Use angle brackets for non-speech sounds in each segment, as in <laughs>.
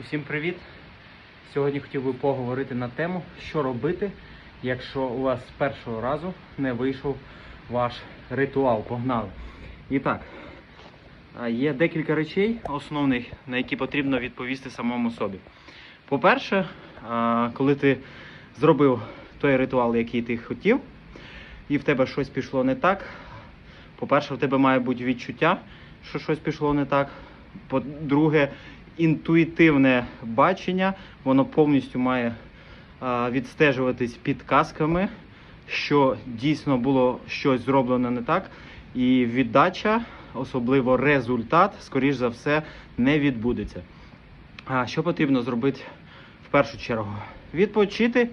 Усім привіт! Сьогодні хотів би поговорити на тему, що робити, якщо у вас з першого разу не вийшов ваш ритуал. Погнали! І так, є декілька речей основних, на які потрібно відповісти самому собі. По-перше, коли ти зробив той ритуал, який ти хотів, і в тебе щось пішло не так. По-перше, в тебе має бути відчуття, що щось пішло не так. По-друге, інтуїтивне бачення, воно повністю має відстежуватись підказками, що дійсно було щось зроблено не так. І віддача, особливо результат, скоріш за все, не відбудеться. А що потрібно зробити в першу чергу? Відпочити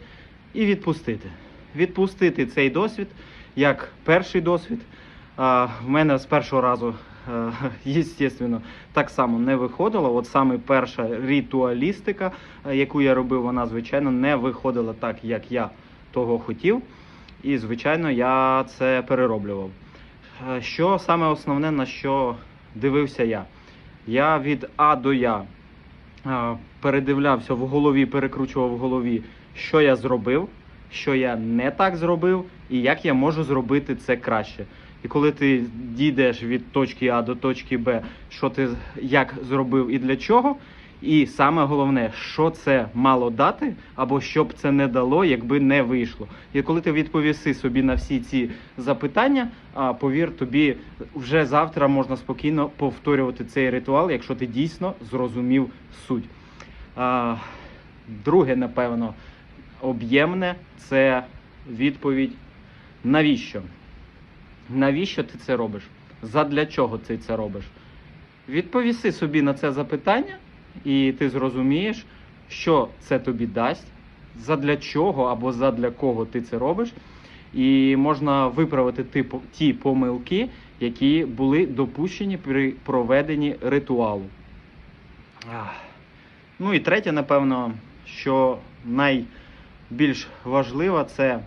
і відпустити. Відпустити цей досвід як перший досвід. В мене з першого разу, <laughs> звісно, так само не виходило. От саме перша ритуалістика, е, яку я робив, вона, звичайно, не виходила так, як я того хотів. І, звичайно, я це перероблював. Е, Що саме основне, на що дивився я? Я від А до Я е, передивлявся в голові, перекручував в голові, що я зробив, що я не так зробив, і як я можу зробити це краще. І коли ти дійдеш від точки А до точки Б, що ти як зробив і для чого, і саме головне, що це мало дати, або що б це не дало, якби не вийшло. І коли ти відповіси собі на всі ці запитання, повір тобі, вже завтра можна спокійно повторювати цей ритуал, якщо ти дійсно зрозумів суть. Друге, напевно, об'ємне це відповідь навіщо? Навіщо ти це робиш? Задля чого ти це робиш? Відповіси собі на це запитання, і ти зрозумієш, що це тобі дасть, задля чого або задля кого ти це робиш. І можна виправити ті, помилки, які були допущені при проведенні ритуалу. Ну і третє, напевно, що найбільш важливо, це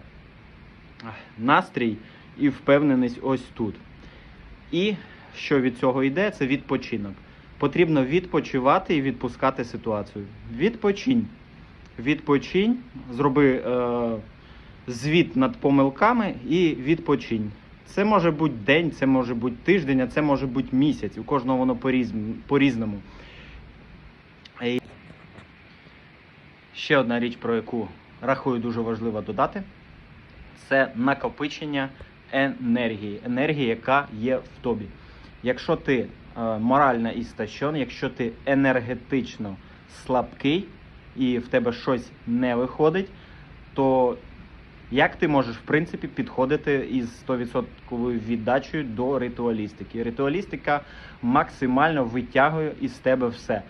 настрій і впевненість ось тут. І що від цього йде, це відпочинок. Потрібно відпочивати і відпускати ситуацію. Відпочинь. Відпочинь, зроби е, звіт над помилками і відпочинь. Це може бути день, це може бути тиждень, а це може бути місяць. У кожного воно по-різному. Ще одна річ, про яку рахую дуже важливо додати, це накопичення енергії, енергії, яка є в тобі. Якщо ти е, морально істощений, якщо ти енергетично слабкий і в тебе щось не виходить, то як ти можеш в принципі підходити із 100% віддачею до ритуалістики? Ритуалістика максимально витягує із тебе все.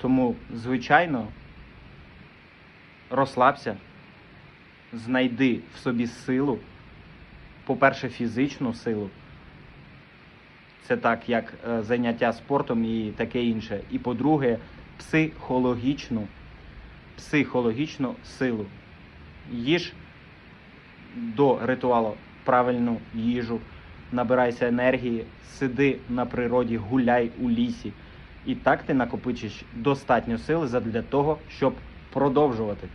Тому, звичайно, розслабся, знайди в собі силу, по-перше, фізичну силу. Це так, як е, заняття спортом і таке інше. І по-друге, психологічну, психологічну силу. Їж до ритуалу правильну їжу, набирайся енергії, сиди на природі, гуляй у лісі. І так ти накопичиш достатньо сили задля того, щоб продовжувати.